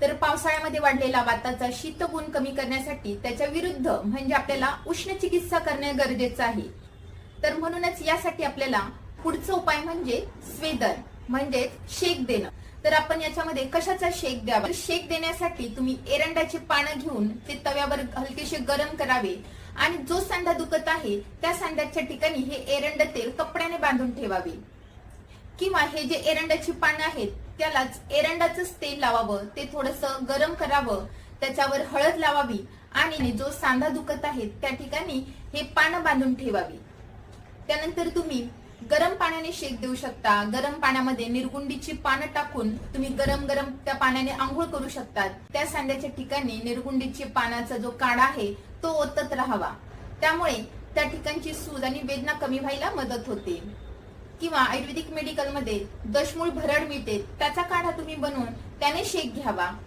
तर पावसाळ्यामध्ये वाढलेला वाताचा शीतगुण कमी करण्यासाठी त्याच्या विरुद्ध म्हणजे आपल्याला उष्ण चिकित्सा करणे गरजेचं आहे. तर म्हणूनच यासाठी आपल्याला पुढचा उपाय म्हणजे स्वेदन म्हणजेच शेक देणं. तर आपण याच्यामध्ये कशाचा शेक द्यावा? तर शेक देण्यासाठी तुम्ही एरंडाची पानं घेऊन ते तव्यावर हलकेसे गरम करावे. आणि जो सांधा दुखत आहे त्या सांध्याच्या ठिकाणी हे एरंड तेल कपड्याने बांधून ठेवावे. किंवा हे जे एरंडाची पानं आहेत त्यालाच एरंडाचंच तेल लावावं ते थोडस गरम करावं त्याच्यावर हळद लावावी आणि जो सांधा दुखत आहे त्या ठिकाणी हे पानं बांधून ठेवावी. त्यानंतर तुम्ही गरम पाण्याने शेक देऊ शकता. गरम पाण्यामध्ये निर्गुंडीची पानं टाकून तुम्ही गरम गरम त्या पाण्याने आंघोळ करू शकतात. त्या सांध्याच्या ठिकाणी निर्गुंडीची पानाचा जो काढा आहे तो ओतत राहावा. त्यामुळे त्या ठिकाणची सूज आणि वेदना कमी व्हायला मदत होते. किंवा आयुर्वेदिक मेडिकलमध्ये दशमूळ भरड मिळते त्याचा काढा तुम्ही बनवून त्याने शेक घ्यावा.